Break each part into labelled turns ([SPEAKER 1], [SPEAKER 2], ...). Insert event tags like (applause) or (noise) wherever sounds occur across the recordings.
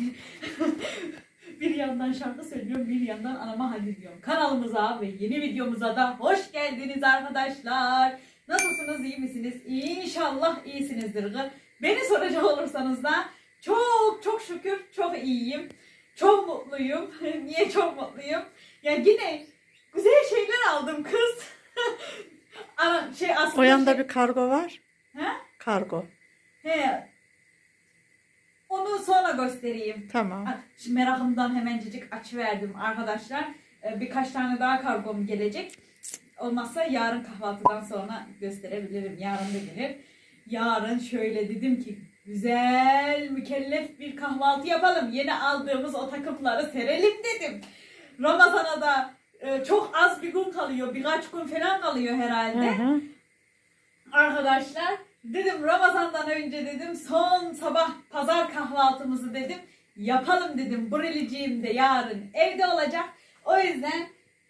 [SPEAKER 1] (laughs) bir yandan şarkı söylüyorum, bir yandan anama hadi diyorum. Kanalımıza ve yeni videomuza da hoş geldiniz arkadaşlar. Nasılsınız, iyi misiniz? İnşallah iyisinizdir. Beni soracak olursanız da çok çok şükür çok iyiyim. Çok mutluyum. (laughs) Niye çok mutluyum? Ya yine güzel şeyler aldım kız. (laughs) Ana, şey aslında
[SPEAKER 2] O yanda
[SPEAKER 1] şey-
[SPEAKER 2] bir kargo var.
[SPEAKER 1] He?
[SPEAKER 2] Kargo.
[SPEAKER 1] He. Onu sonra göstereyim.
[SPEAKER 2] Tamam.
[SPEAKER 1] Ha, Şimdi merakımdan hemencecik açıverdim arkadaşlar. Ee, Birkaç tane daha kargom gelecek. Olmazsa yarın kahvaltıdan sonra gösterebilirim. Yarın da gelir. Yarın şöyle dedim ki güzel mükellef bir kahvaltı yapalım. Yeni aldığımız o takımları serelim dedim. Ramazana da e, çok az bir gün kalıyor. Birkaç gün falan kalıyor herhalde
[SPEAKER 2] Hı hı.
[SPEAKER 1] arkadaşlar dedim Ramazan'dan önce dedim son sabah pazar kahvaltımızı dedim yapalım dedim. Breliciğim de yarın evde olacak. O yüzden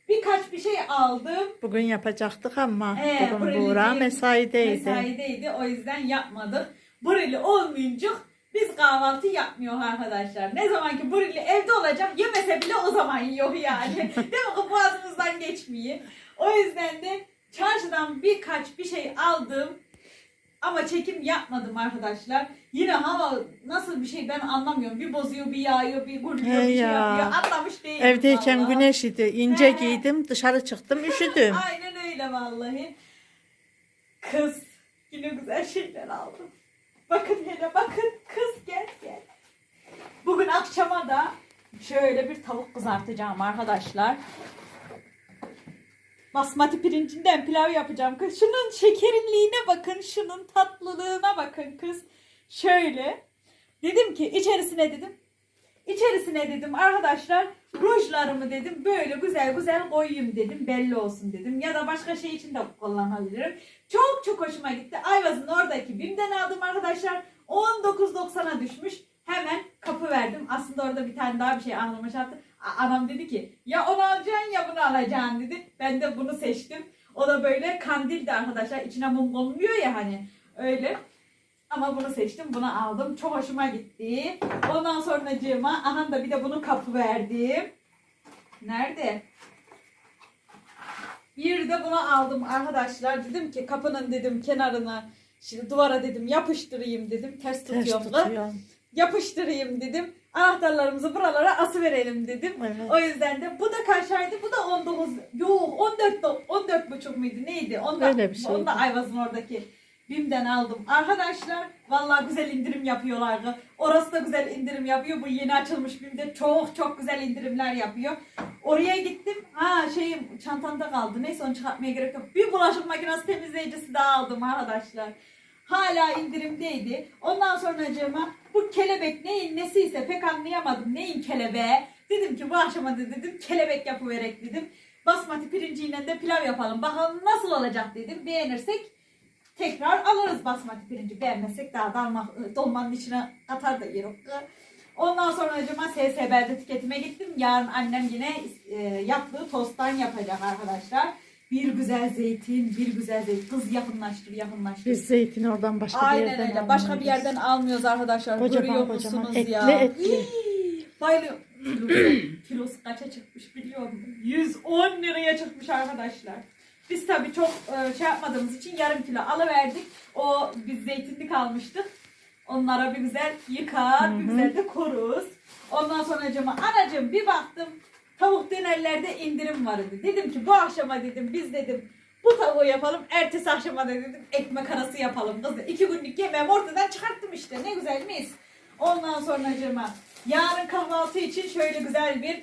[SPEAKER 1] birkaç bir şey aldım.
[SPEAKER 2] Bugün yapacaktık ama
[SPEAKER 1] Ee,
[SPEAKER 2] bugün
[SPEAKER 1] Bureli
[SPEAKER 2] Buğra mesaideydi.
[SPEAKER 1] Mesaideydi o yüzden yapmadık. Breli olmayınca biz kahvaltı yapmıyor arkadaşlar. Ne zaman ki Breli evde olacak yemese bile o zaman yiyor yani. (laughs) Değil mi? Boğazımızdan geçmiyor. O yüzden de çarşıdan birkaç bir şey aldım. Ama çekim yapmadım arkadaşlar. Yine hava nasıl bir şey ben anlamıyorum. Bir bozuyor, bir yağıyor, bir vuruyor,
[SPEAKER 2] He
[SPEAKER 1] bir şey
[SPEAKER 2] ya.
[SPEAKER 1] yapıyor. Anlamış değilim
[SPEAKER 2] Evdeyken
[SPEAKER 1] vallahi.
[SPEAKER 2] güneş idi. ince
[SPEAKER 1] He.
[SPEAKER 2] giydim. Dışarı çıktım. Üşüdüm. (laughs)
[SPEAKER 1] Aynen öyle vallahi. Kız yine güzel şeyler aldım. Bakın hele bakın kız gel gel. Bugün akşama da şöyle bir tavuk kızartacağım arkadaşlar. Basmati pirincinden pilav yapacağım kız. Şunun şekerinliğine bakın, şunun tatlılığına bakın kız. Şöyle. Dedim ki içerisine dedim İçerisine dedim arkadaşlar rujlarımı dedim böyle güzel güzel koyayım dedim belli olsun dedim. Ya da başka şey için de kullanabilirim. Çok çok hoşuma gitti. Ayvaz'ın oradaki BİM'den aldım arkadaşlar. 19.90'a düşmüş. Hemen kapı verdim. Aslında orada bir tane daha bir şey aklıma çarptı. Anam dedi ki ya onu alacaksın ya bunu alacaksın dedi. Ben de bunu seçtim. O da böyle kandildi arkadaşlar. İçine mum konuluyor ya hani öyle. Ama bunu seçtim. Bunu aldım. Çok hoşuma gitti. Ondan sonracığıma aha da bir de bunu kapı verdim. Nerede? Bir de bunu aldım arkadaşlar. Dedim ki kapının dedim kenarına şimdi duvara dedim yapıştırayım dedim. Ters
[SPEAKER 2] Ters
[SPEAKER 1] tutuyorum da.
[SPEAKER 2] tutuyor.
[SPEAKER 1] Yapıştırayım dedim. Anahtarlarımızı buralara asıverelim dedim.
[SPEAKER 2] Evet.
[SPEAKER 1] O yüzden de bu da kaçaydı? Bu da 19 yok 14 do- 14 buçuk muydu? Neydi? Onda,
[SPEAKER 2] Öyle bir şeydi.
[SPEAKER 1] Onda Ayvaz'ın oradaki BİM'den aldım. Arkadaşlar vallahi güzel indirim yapıyorlar. Orası da güzel indirim yapıyor. Bu yeni açılmış BİM'de çok çok güzel indirimler yapıyor. Oraya gittim. Ha şeyim çantamda kaldı. Neyse onu çıkartmaya gerek yok. Bir bulaşık makinesi temizleyicisi daha aldım arkadaşlar. Hala indirimdeydi. Ondan sonracığıma bu kelebek neyin nesiyse pek anlayamadım. Neyin kelebeği? Dedim ki bu akşama da dedim kelebek yapıverek dedim. Basmati pirinciyle de pilav yapalım. Bakalım nasıl olacak dedim. Beğenirsek tekrar alırız basmati pirinci. Beğenmezsek daha dalma, dolmanın içine atar da yeriz. Ondan sonra acıma SSB'de tüketime gittim. Yarın annem yine e, yaptığı tosttan yapacak arkadaşlar. Bir güzel zeytin, bir güzel zeytin. Kız yakınlaştır, yakınlaştır.
[SPEAKER 2] Biz zeytin oradan başka bir
[SPEAKER 1] Aynen
[SPEAKER 2] yerden
[SPEAKER 1] öyle. Başka bir
[SPEAKER 2] almıyoruz.
[SPEAKER 1] yerden almıyoruz arkadaşlar.
[SPEAKER 2] Kocaman
[SPEAKER 1] Görüyor
[SPEAKER 2] kocaman.
[SPEAKER 1] musunuz
[SPEAKER 2] Etli
[SPEAKER 1] ya?
[SPEAKER 2] etli.
[SPEAKER 1] Hii, Bayılıyorum. Kilosu, kilosu kaça çıkmış biliyor musun? 110 liraya çıkmış arkadaşlar. Biz tabii çok e, şey yapmadığımız için yarım kilo alıverdik. O biz zeytinlik almıştık. Onlara bir güzel yıkar, bir güzel de koruz. Ondan sonra cama anacığım bir baktım tavuk dönerlerde indirim var dedi. Dedim ki bu akşama dedim biz dedim bu tavuğu yapalım. Ertesi akşama da dedim ekmek arası yapalım. Kız iki günlük yemeğimi ortadan çıkarttım işte. Ne güzel mis. Ondan sonra cama yarın kahvaltı için şöyle güzel bir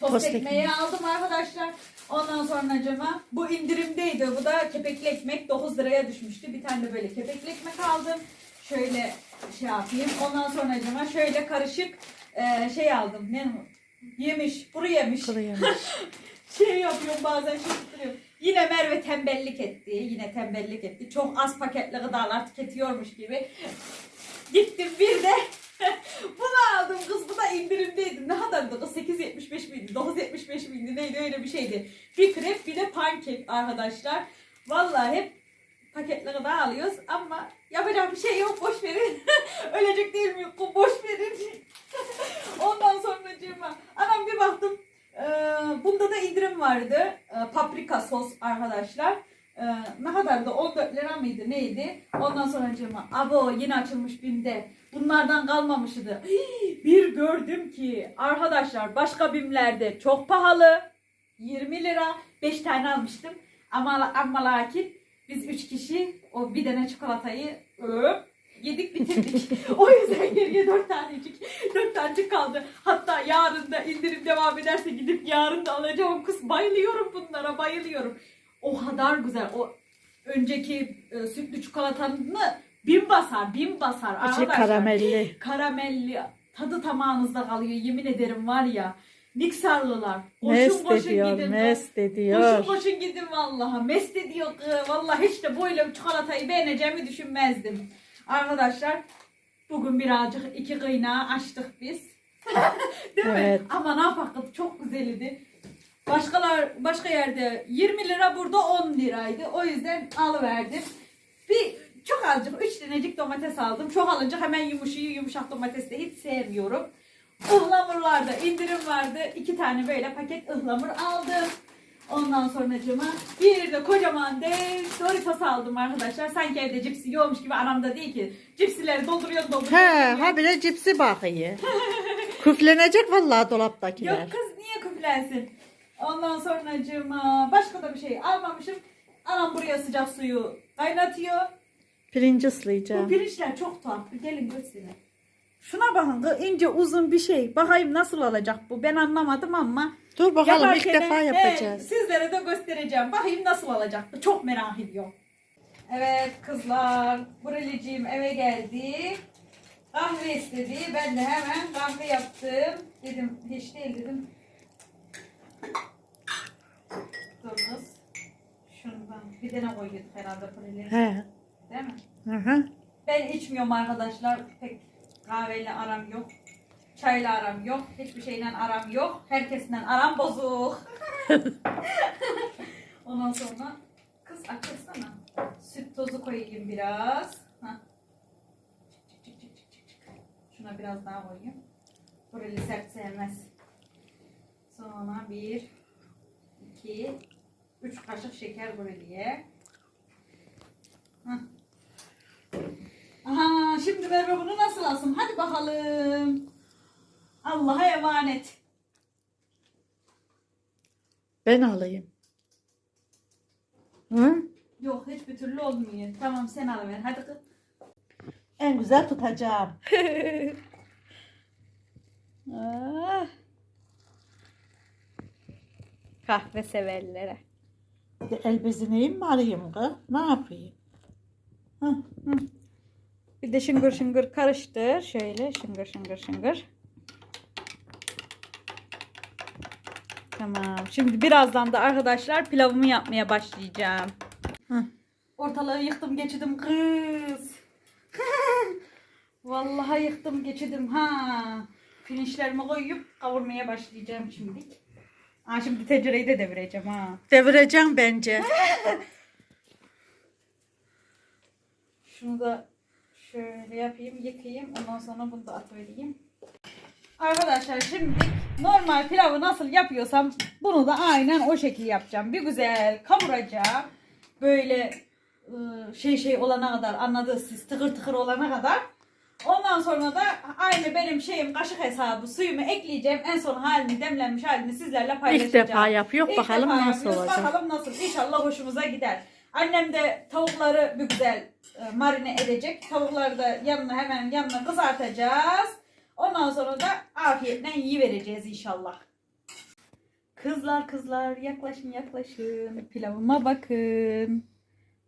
[SPEAKER 1] tost,
[SPEAKER 2] Tost
[SPEAKER 1] ekmeği
[SPEAKER 2] ekmeği.
[SPEAKER 1] aldım arkadaşlar. Ondan sonra cama bu indirimdeydi. Bu da kepekli ekmek 9 liraya düşmüştü. Bir tane de böyle kepekli ekmek aldım. Şöyle şey yapayım. Ondan sonra cama şöyle karışık e, şey aldım. Ne? Yemiş, kuru yemiş.
[SPEAKER 2] Kuru yemiş. (laughs)
[SPEAKER 1] Şey yapıyorum bazen şey tutuyorum. Yine Merve tembellik etti. Yine tembellik etti. Çok az paketli gıdalar tüketiyormuş gibi. Gittim bir de (laughs) bunu aldım kız bu da indirimdeydi. Ne kadardı kız 8.75 miydi 9.75 miydi neydi öyle bir şeydi. Bir krep bir de pankek arkadaşlar. Vallahi hep paketleri de alıyoruz ama yapacak bir şey yok boş verin. (laughs) Ölecek değil mi? Boş verin. (laughs) Ondan sonra cima. Anam bir baktım e, bunda da indirim vardı. E, paprika sos arkadaşlar. Ee, ne kadar da 14 lira mıydı neydi? Ondan sonra cama abo yeni açılmış bimde. Bunlardan kalmamıştı. Bir gördüm ki arkadaşlar başka bimlerde çok pahalı. 20 lira 5 tane almıştım. Ama ama lakin biz 3 kişi o bir tane çikolatayı öp, yedik bitirdik. (laughs) o yüzden geriye 4 tanecik, 4 tanecik kaldı. Hatta yarın da indirim devam ederse gidip yarın da alacağım. Kız bayılıyorum bunlara bayılıyorum. O kadar güzel. O önceki e, sütlü çikolatanı bin basar, bin basar. Arkadaşlar,
[SPEAKER 2] karamelli.
[SPEAKER 1] karamelli tadı tamamınızda kalıyor yemin ederim var ya Niksarlılar koşun
[SPEAKER 2] Mest
[SPEAKER 1] koşun
[SPEAKER 2] ediyor,
[SPEAKER 1] gidin
[SPEAKER 2] mest ediyor.
[SPEAKER 1] koşun gidin vallahi mest ediyor vallahi hiç de böyle çikolatayı beğeneceğimi düşünmezdim arkadaşlar bugün birazcık iki kıynağı açtık biz (laughs) değil
[SPEAKER 2] Evet.
[SPEAKER 1] mi ama ne yapalım çok güzeldi başkalar başka yerde 20 lira burada 10 liraydı o yüzden alıverdim bir çok azıcık 3 tanecik domates aldım. Çok alınca hemen yumuşuyor. Yumuşak domates de hiç sevmiyorum. Ihlamurlarda indirim vardı. 2 tane böyle paket ıhlamur aldım. Ondan sonra bir de kocaman dev Doritos aldım arkadaşlar. Sanki evde cipsi yiyormuş gibi anamda değil ki. Cipsileri dolduruyor dolduruyor.
[SPEAKER 2] He, ha bile cipsi bakıyor. (laughs) Küflenecek vallahi dolaptakiler.
[SPEAKER 1] Yok kız niye küflensin? Ondan sonra başka da bir şey almamışım. Anam buraya sıcak suyu kaynatıyor.
[SPEAKER 2] Pirinci
[SPEAKER 1] Bu
[SPEAKER 2] ıslayacağım.
[SPEAKER 1] pirinçler çok tuhaf. Gelin göstereyim. Şuna bakın ince uzun bir şey. Bakayım nasıl olacak bu. Ben anlamadım ama.
[SPEAKER 2] Dur bakalım ilk defa
[SPEAKER 1] de,
[SPEAKER 2] yapacağız.
[SPEAKER 1] he, sizlere de göstereceğim. Bakayım nasıl olacak. Çok merak ediyorum. Evet kızlar. Buraliciğim eve geldi. Kahve istedi. Ben de hemen kahve yaptım. Dedim hiç değil dedim. Dur kız. Şundan bir tane koyduk herhalde buraya.
[SPEAKER 2] He.
[SPEAKER 1] Değil mi?
[SPEAKER 2] Hı hı.
[SPEAKER 1] Ben içmiyorum arkadaşlar. Pek kahveyle aram yok. Çayla aram yok. Hiçbir şeyle aram yok. Herkesinden aram bozuk. (laughs) Ondan sonra kız açırsana. Süt tozu koyayım biraz. Hah. Şuna biraz daha koyayım. Burayı sert sevmez. Sonra bir, iki, üç kaşık şeker buraya. Hah. Aha şimdi Merve bunu nasıl alsın? Hadi bakalım. Allah'a emanet.
[SPEAKER 2] Ben alayım. Hı?
[SPEAKER 1] Yok hiçbir türlü olmuyor. Tamam sen alıver. Hadi kız.
[SPEAKER 2] En güzel tutacağım. (laughs)
[SPEAKER 1] Ah. Kahve severlere.
[SPEAKER 2] El bezineyim mi arayayım kız? Ne yapayım? Hı.
[SPEAKER 1] Bir de şıngır şıngır karıştır. Şöyle şıngır şıngır şıngır. Tamam. Şimdi birazdan da arkadaşlar pilavımı yapmaya başlayacağım.
[SPEAKER 2] Hı.
[SPEAKER 1] Ortalığı yıktım geçirdim kız. (laughs) Vallahi yıktım geçirdim ha. Pirinçlerimi koyup kavurmaya başlayacağım şimdi. Ha şimdi tencereyi de devireceğim ha.
[SPEAKER 2] Devireceğim bence. (laughs)
[SPEAKER 1] Şunu da şöyle yapayım, yıkayayım. Ondan sonra bunu da atıvereyim. Arkadaşlar şimdi normal pilavı nasıl yapıyorsam bunu da aynen o şekilde yapacağım. Bir güzel kavuracağım. Böyle ıı, şey şey olana kadar anladınız siz tıkır tıkır olana kadar. Ondan sonra da aynı benim şeyim kaşık hesabı suyumu ekleyeceğim. En son halini demlenmiş halini sizlerle paylaşacağım.
[SPEAKER 2] İlk defa yapıyor.
[SPEAKER 1] İlk
[SPEAKER 2] Bakalım
[SPEAKER 1] defa
[SPEAKER 2] nasıl olacak.
[SPEAKER 1] Bakalım nasıl. İnşallah hoşumuza gider. Annem de tavukları bir güzel e, marine edecek. Tavukları da yanına hemen yanına kızartacağız. Ondan sonra da afiyetle yiyivereceğiz inşallah. Kızlar kızlar yaklaşın yaklaşın. Pilavıma bakın.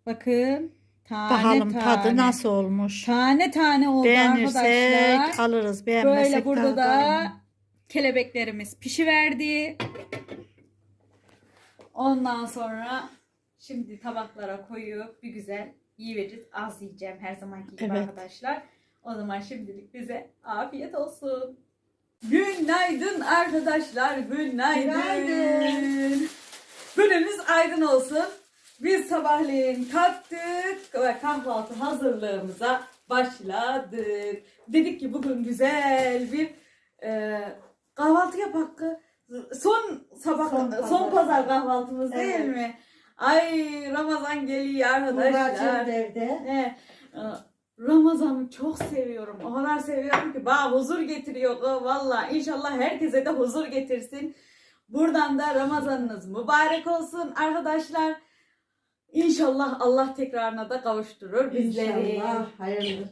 [SPEAKER 1] Bakın. Tane
[SPEAKER 2] Bakalım
[SPEAKER 1] tane.
[SPEAKER 2] tadı nasıl olmuş.
[SPEAKER 1] Tane tane oldu
[SPEAKER 2] Beğenirsek
[SPEAKER 1] arkadaşlar.
[SPEAKER 2] alırız. Beğenmezsek
[SPEAKER 1] Böyle burada da
[SPEAKER 2] kalmaz.
[SPEAKER 1] kelebeklerimiz pişiverdi. Ondan sonra şimdi tabaklara koyup bir güzel yiyivereceğiz. Az yiyeceğim her zamanki gibi
[SPEAKER 2] Evet.
[SPEAKER 1] arkadaşlar. O zaman şimdilik bize afiyet olsun. Günaydın arkadaşlar. Günaydın.
[SPEAKER 2] Günaydın.
[SPEAKER 1] Günümüz aydın olsun. Biz sabahleyin kalktık ve kahvaltı hazırlığımıza başladık. Dedik ki bugün güzel bir e, kahvaltı yapak. Son sabah
[SPEAKER 2] Son
[SPEAKER 1] son,
[SPEAKER 2] pazar.
[SPEAKER 1] kahvaltımız
[SPEAKER 2] Evet.
[SPEAKER 1] değil mi? Ay Ramazan geliyor arkadaşlar.
[SPEAKER 2] Evde.
[SPEAKER 1] He, e, Ramazan'ı çok seviyorum. O kadar seviyorum ki bana huzur getiriyor. o Valla inşallah herkese de huzur getirsin. Buradan da Ramazanınız mübarek olsun arkadaşlar. İnşallah Allah tekrarına da kavuşturur bizleri.
[SPEAKER 2] İnşallah hayırlı,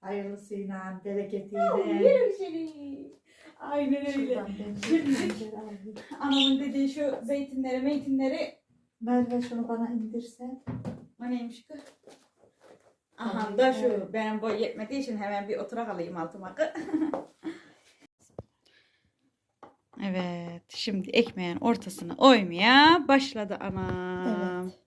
[SPEAKER 2] hayırlısıyla, bereketiyle.
[SPEAKER 1] Görüşürüz. Aynen öyle.
[SPEAKER 2] Şuradan ben
[SPEAKER 1] Şimdi-. Anamın dediği şu zeytinleri, meytinleri
[SPEAKER 2] Merve şunu bana indirsen.
[SPEAKER 1] o neymiş kız? Aha da şu benim boy yetmediği için hemen bir oturak alayım altıma. (laughs) Evet, şimdi ekmeğin ortasını oymaya başladı anam.
[SPEAKER 2] Evet.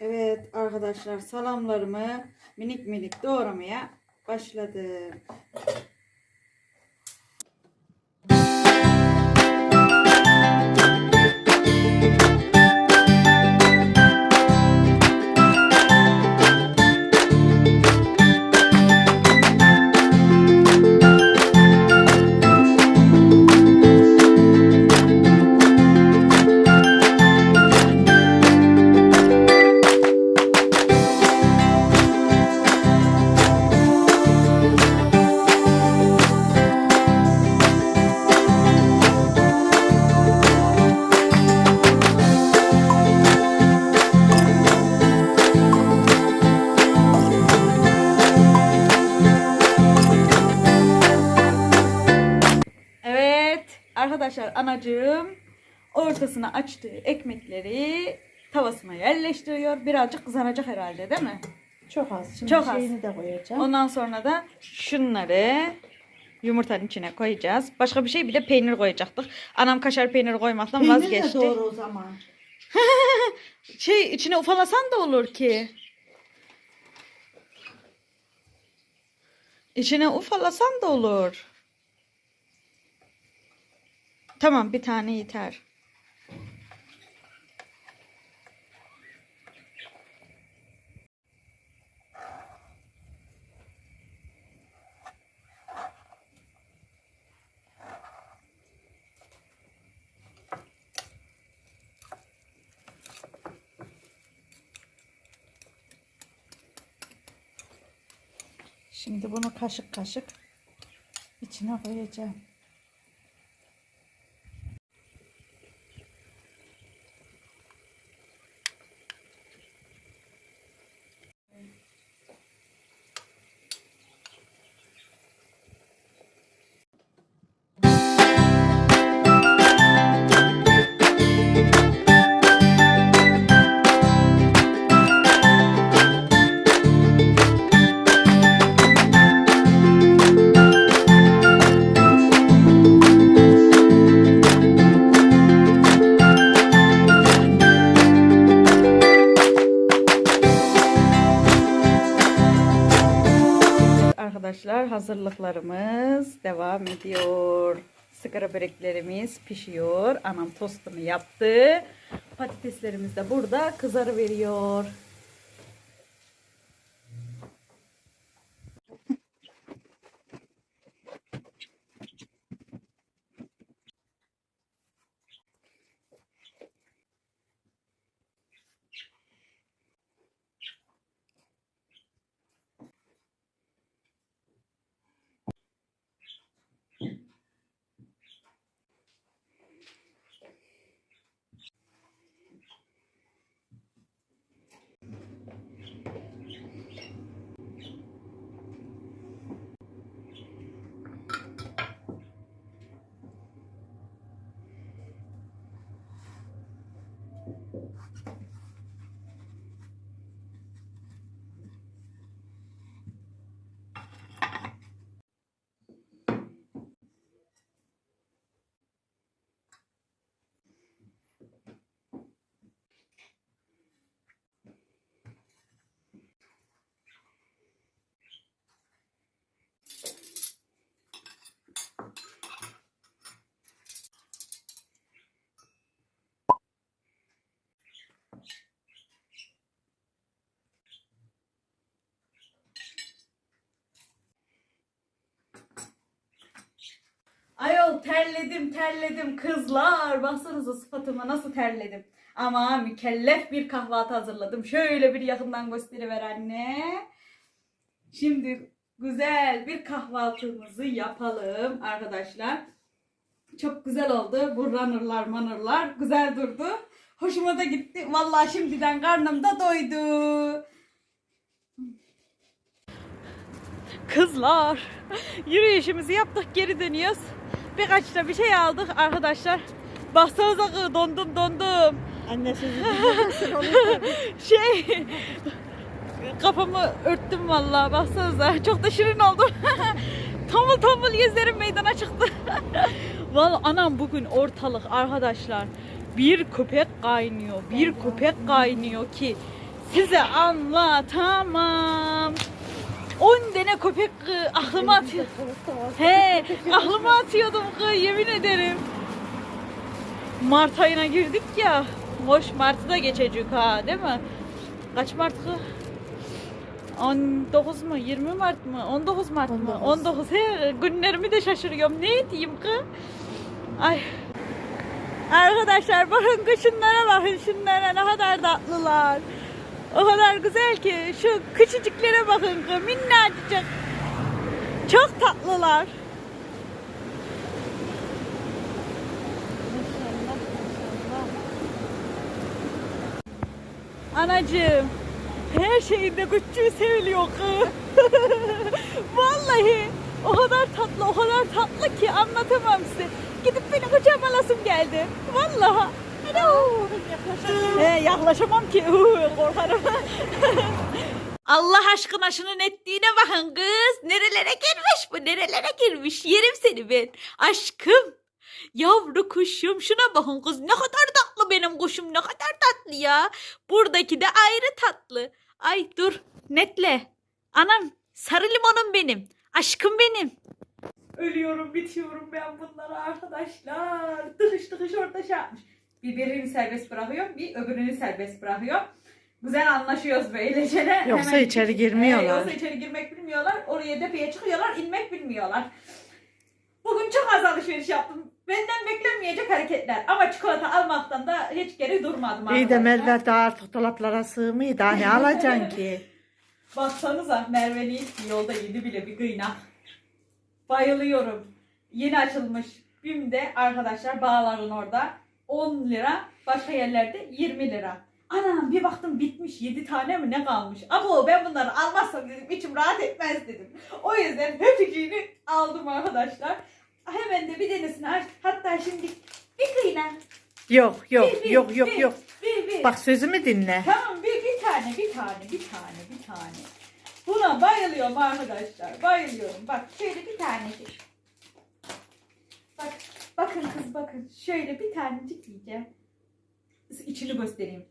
[SPEAKER 1] Evet arkadaşlar salamlarımı minik minik doğramaya başladım. Arkadaşlar anacığım ortasına açtığı ekmekleri tavasına yerleştiriyor. Birazcık kızaracak herhalde değil mi?
[SPEAKER 2] Çok az. Şimdi
[SPEAKER 1] Çok az.
[SPEAKER 2] şeyini de koyacağım.
[SPEAKER 1] Ondan sonra da şunları yumurtanın içine koyacağız. Başka bir şey bir de peynir koyacaktık. Anam kaşar peyniri koymaktan
[SPEAKER 2] Peynir de
[SPEAKER 1] vazgeçti.
[SPEAKER 2] doğru o zaman. (laughs)
[SPEAKER 1] Şey içine ufalasan da olur ki. İçine ufalasan da olur. Tamam bir tane yeter.
[SPEAKER 2] Şimdi bunu kaşık kaşık içine koyacağım.
[SPEAKER 1] Arkadaşlar hazırlıklarımız devam ediyor. Sigara böreklerimiz pişiyor. Anam tostunu yaptı. Patateslerimiz de burada kızarı veriyor. Terledim terledim kızlar. Baksanıza sıfatıma nasıl terledim. Ama mükellef bir kahvaltı hazırladım. Şöyle bir yakından gösteriver anne. Şimdi güzel bir kahvaltımızı yapalım arkadaşlar. Çok güzel oldu. Bu runnerlar manırlar güzel durdu. Hoşuma da gitti. Vallahi şimdiden karnım da doydu. Kızlar yürüyüşümüzü yaptık geri dönüyoruz. Birkaç da bir şey aldık arkadaşlar. Baksanıza dondum dondum.
[SPEAKER 2] Anne (laughs) mu?
[SPEAKER 1] Şey kafamı örttüm vallahi baksanıza. Çok da şirin oldum. (laughs) tombul tombul yüzlerim meydana çıktı. (laughs) vallahi anam bugün ortalık arkadaşlar. Bir köpek kaynıyor. Bir köpek kaynıyor ki size anlatamam. 10 tane köpek kız aklıma atıyor. He, aklıma atıyordum kız yemin ederim. Mart ayına girdik ya. Hoş Mart'ı da geçecek ha değil mi? Kaç Mart kız? 19 mu? 20 Mart mı? 19 Mart mı?
[SPEAKER 2] 19.
[SPEAKER 1] 19. He, günlerimi de şaşırıyorum. Ne diyeyim kız? Ay. Arkadaşlar bakın şunlara bakın şunlara ne kadar tatlılar. O kadar güzel ki şu küçücüklere bakın minnacık. Çok tatlılar. Anacığım her şeyinde küçüğü seviliyor. (laughs) Vallahi o kadar tatlı o kadar tatlı ki anlatamam size. Gidip beni kucağıma alasım geldi. Vallahi. He, yaklaşamam ki. Korkarım. (laughs) Allah aşkına şunun ettiğine bakın kız. Nerelere girmiş bu? Nerelere girmiş? Yerim seni ben. Aşkım. Yavru kuşum şuna bakın kız ne kadar tatlı benim kuşum ne kadar tatlı ya. Buradaki de ayrı tatlı. Ay dur netle. Anam sarı limonum benim. Aşkım benim. Ölüyorum bitiyorum ben bunlara arkadaşlar. Tıkış tıkış orada şey yapmış. Bir birini serbest bırakıyor bir öbürünü serbest brakıyor. Güzel anlaşıyoruz böylece.
[SPEAKER 2] Yoksa
[SPEAKER 1] Hemen-
[SPEAKER 2] içeri girmiyorlar.
[SPEAKER 1] Ee, yoksa içeri girmek bilmiyorlar. Oraya depeye çıkıyorlar inmek bilmiyorlar. Bugün çok az alışveriş yaptım. Benden beklenmeyecek hareketler. Ama çikolata almaktan da hiç geri durmadım
[SPEAKER 2] İyi de. Merve de artık dolaplara sığmıyor. Daha ne alacaksın (laughs) ki?
[SPEAKER 1] Baksanıza Merve'nin yolda yedi bile bir kıynak. Bayılıyorum. Yeni açılmış BİM'de arkadaşlar bağların orada 10 lira. Başka yerlerde 20 lira. Anam bir baktım bitmiş 7 tane mi ne kalmış. Ama ben bunları almazsam dedim içim rahat etmez dedim. O yüzden höpücüğünü aldım arkadaşlar. Hemen de bir denesini aç. Hatta şimdi bir kıynak.
[SPEAKER 2] Yok yok
[SPEAKER 1] Bir, bir,
[SPEAKER 2] yok yok
[SPEAKER 1] bir,
[SPEAKER 2] yok.
[SPEAKER 1] Bir, bir.
[SPEAKER 2] Bak sözümü dinle.
[SPEAKER 1] Tamam bir, bir tane bir tane bir tane bir tane. Buna bayılıyorum arkadaşlar. Bayılıyorum. Bak şöyle bir tanecik. Bak bakın kız bakın. Şöyle bir tanecik yiyeceğim. İçini göstereyim.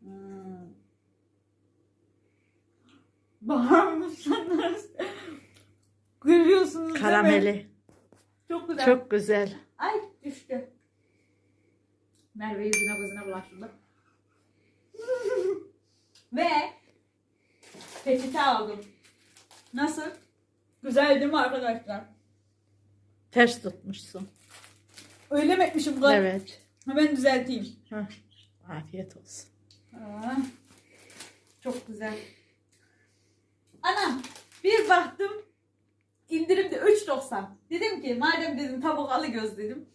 [SPEAKER 1] Hmm. Bakar mısınız? Görüyorsunuz değil mi?
[SPEAKER 2] Karameli.
[SPEAKER 1] Çok güzel.
[SPEAKER 2] Çok güzel.
[SPEAKER 1] Ay düştü. Merve yüzüne gözüne bulaştırdı. (laughs) Ve peçete aldım. Nasıl? Güzel değil mi arkadaşlar?
[SPEAKER 2] Ters tutmuşsun.
[SPEAKER 1] Öyle mi etmişim kız?
[SPEAKER 2] Evet.
[SPEAKER 1] Hemen düzelteyim.
[SPEAKER 2] Hah. Afiyet olsun.
[SPEAKER 1] Aa, çok güzel. Anam bir baktım indirimde 3.90. Dedim ki madem dedim tavuk alıgöz dedim.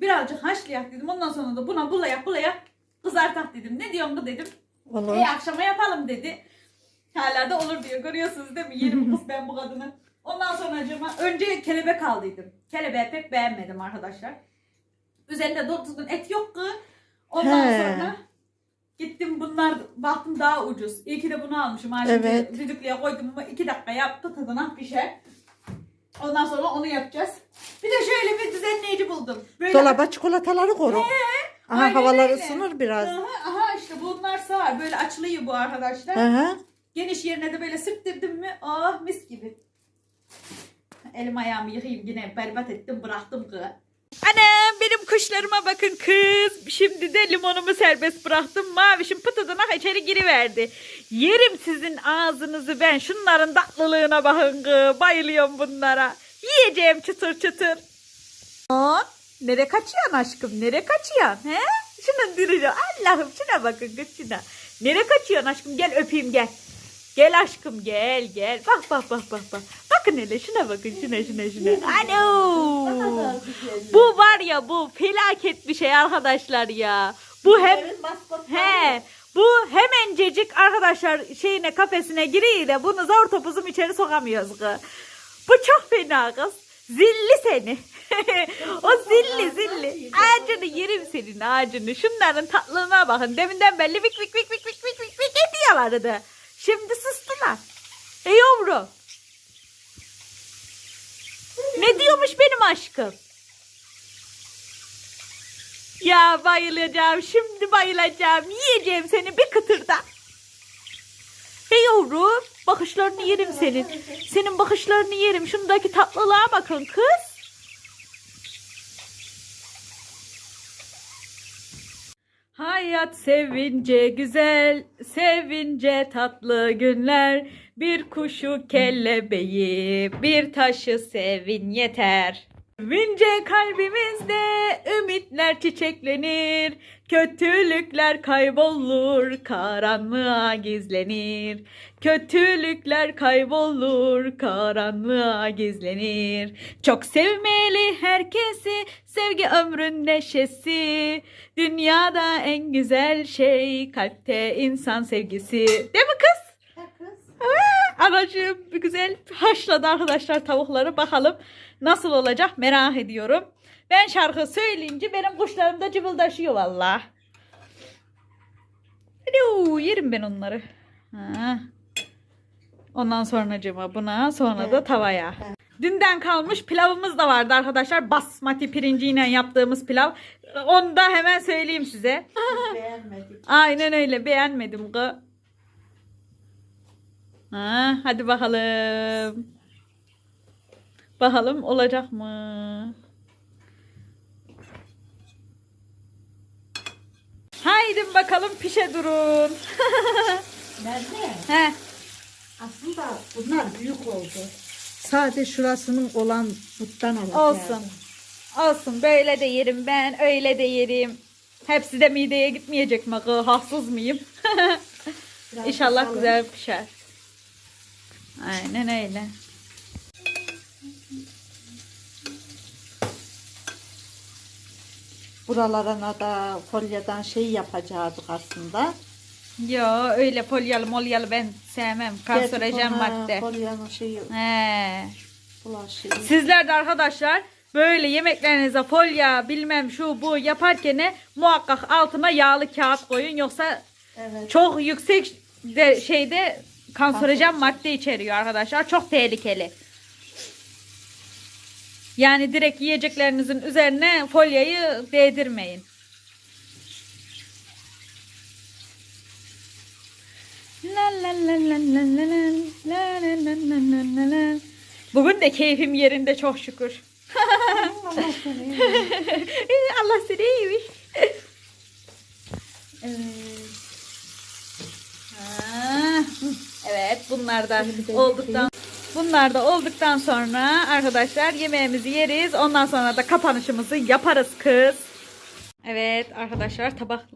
[SPEAKER 1] Birazcık haşlayak dedim. Ondan sonra da buna bulayak bulayak kızartak dedim. Ne diyorsun bu dedim.
[SPEAKER 2] Olur.
[SPEAKER 1] E akşama yapalım dedi. Hala da olur diyor. Görüyorsunuz değil mi? Yerim (laughs) kız ben bu kadını. Ondan sonra acaba önce kelebek aldıydım. Kelebeği pek beğenmedim arkadaşlar. Üzerinde doğru düzgün et yok ki. Ondan
[SPEAKER 2] He.
[SPEAKER 1] sonra gittim bunlar baktım daha ucuz. İyi ki de bunu almışım. Ha, şimdi
[SPEAKER 2] Evet.
[SPEAKER 1] Düdüklüye koydum ama iki dakika yaptı tadına pişer. Ondan sonra onu yapacağız. Bir de şöyle bir düzenleyici buldum. Böyle
[SPEAKER 2] Dolaba çikolataları koru. Aha
[SPEAKER 1] aynen
[SPEAKER 2] havalar
[SPEAKER 1] öyle.
[SPEAKER 2] ısınır biraz.
[SPEAKER 1] Aha, aha işte bunlar sağ. Böyle açılıyor bu arkadaşlar.
[SPEAKER 2] Aha.
[SPEAKER 1] Geniş yerine de böyle sürttürdüm mü ah mis gibi. Elim ayağımı yıkayayım yine berbat ettim bıraktım kız. Anam benim kuşlarıma bakın kız. Şimdi de limonumu serbest bıraktım. Mavişim pıtıdınak içeri giriverdi. Yerim sizin ağzınızı ben. Şunların tatlılığına bakın kız. Bayılıyorum bunlara. Yiyeceğim çıtır çıtır. Aa, Nere kaçıyorsun aşkım? Nere kaçıyorsun? He? Şunun duruyor. Allah'ım şuna bakın kız şuna. Nere kaçıyorsun aşkım? Gel öpeyim gel. Gel aşkım gel gel. Bak bak bak bak bak. Bakın hele şuna bakın şuna şuna şuna. Ano. Bu var ya bu felaket bir şey arkadaşlar ya. Bu hem he bu hemencecik arkadaşlar şeyine kafesine giriyor da bunu zor topuzum içeri sokamıyoruz kız. Bu çok fena kız. Zilli seni. o zilli zilli. Ağacını yerim senin ağacını. Şunların tatlılığına bakın. Deminden belli vik vik vik vik vik vik vik vik ediyorlardı. Şimdi sustular. E yavrum. Ne diyormuş benim aşkım? Ya bayılacağım. Şimdi bayılacağım. Yiyeceğim seni bir kıtırda. Hey yavrum. Bakışlarını yerim senin. Senin bakışlarını yerim. Şundaki tatlılığa bakın kız. Hayat sevince güzel, sevince tatlı günler. Bir kuşu kellebeği, bir taşı sevin yeter. Sevince kalbimizde ümitler çiçeklenir. Kötülükler kaybolur, karanlığa gizlenir. Kötülükler kaybolur, karanlığa gizlenir. Çok sevmeli herkesi, sevgi ömrün neşesi. Dünyada en güzel şey kalpte insan sevgisi. Değil mi kız? Anacığım bir güzel haşladı arkadaşlar tavukları. Bakalım nasıl olacak merak ediyorum. Ben şarkı söyleyince benim kuşlarım da cıvıldaşıyor valla. Alo, yerim ben onları. Ha. Ondan sonra buna sonra da tavaya. Dünden kalmış pilavımız da vardı arkadaşlar. Basmati pirinciyle yaptığımız pilav. Onu da hemen söyleyeyim size.
[SPEAKER 2] Beğenmedik.
[SPEAKER 1] Aynen öyle beğenmedim. Ha, hadi bakalım. Bakalım olacak mı? Haydi bakalım pişe durun. (laughs)
[SPEAKER 2] Nerede?
[SPEAKER 1] He.
[SPEAKER 2] Aslında bunlar büyük oldu. Sadece şurasının olan buttan alacağız.
[SPEAKER 1] Olsun. Olsun böyle de yerim ben öyle de yerim. Hepsi de mideye gitmeyecek mi? Haksız mıyım? (laughs) İnşallah güzel pişer. Aynen öyle.
[SPEAKER 2] Buralarına da folyadan şey yapacaktık aslında.
[SPEAKER 1] Yo öyle folyalı molyalı ben sevmem. Kanserojen
[SPEAKER 2] Gerçi
[SPEAKER 1] madde.
[SPEAKER 2] Folyanın şeyi
[SPEAKER 1] He. Sizler de arkadaşlar böyle yemeklerinize folya bilmem şu bu yaparken muhakkak altına yağlı kağıt koyun yoksa
[SPEAKER 2] Evet.
[SPEAKER 1] çok yüksek de şeyde kanserojen
[SPEAKER 2] Kanserojen.
[SPEAKER 1] madde içeriyor arkadaşlar. Çok tehlikeli. Yani direkt yiyeceklerinizin üzerine folyayı değdirmeyin. Bugün de keyfim yerinde çok şükür.
[SPEAKER 2] Allah seni
[SPEAKER 1] Allah iyiymiş.
[SPEAKER 2] Evet.
[SPEAKER 1] evet bunlar da olduktan bunlar da olduktan sonra arkadaşlar yemeğimizi yeriz. Ondan sonra da kapanışımızı yaparız kız. Evet arkadaşlar tabak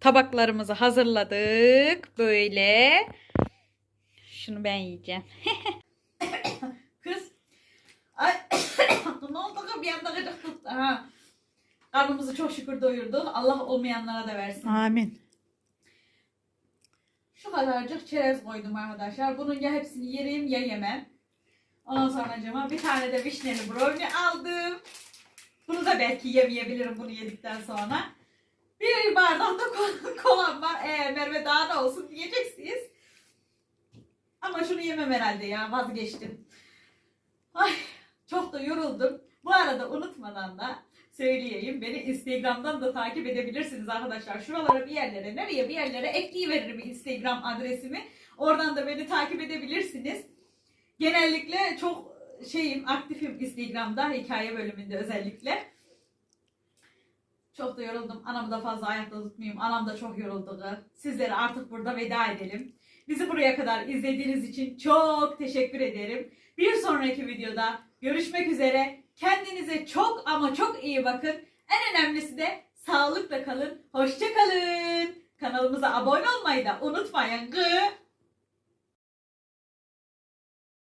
[SPEAKER 1] tabaklarımızı hazırladık. Böyle. Şunu ben yiyeceğim. (coughs) kız. Ay (coughs) ne oldu kız? bir anda gıcık tuttu. Ha. Karnımızı çok şükür doyurduk. Allah olmayanlara da versin.
[SPEAKER 2] Amin.
[SPEAKER 1] Şu kadarcık çerez koydum arkadaşlar. Bunun ya hepsini yerim ya yemem. Ondan sonra bir tane de vişneli brownie aldım. Bunu da belki yemeyebilirim bunu yedikten sonra. Bir bardak da kol- (laughs) kolam var. Eğer Merve daha da olsun diyeceksiniz. Ama şunu yemem herhalde ya vazgeçtim. Ay çok da yoruldum. Bu arada unutmadan da söyleyeyim. Beni Instagram'dan da takip edebilirsiniz arkadaşlar. Şuralara bir yerlere, nereye bir yerlere ekleyiveririm Instagram adresimi. Oradan da beni takip edebilirsiniz. Genellikle çok şeyim, aktifim Instagram'da, hikaye bölümünde özellikle. Çok da yoruldum. Anamı da fazla ayakta tutmayayım. Anam da çok yoruldu. Sizlere artık burada veda edelim. Bizi buraya kadar izlediğiniz için çok teşekkür ederim. Bir sonraki videoda görüşmek üzere. Kendinize çok ama çok iyi bakın. En önemlisi de sağlıkla kalın. Hoşça kalın. Kanalımıza abone olmayı da unutmayın. Gı.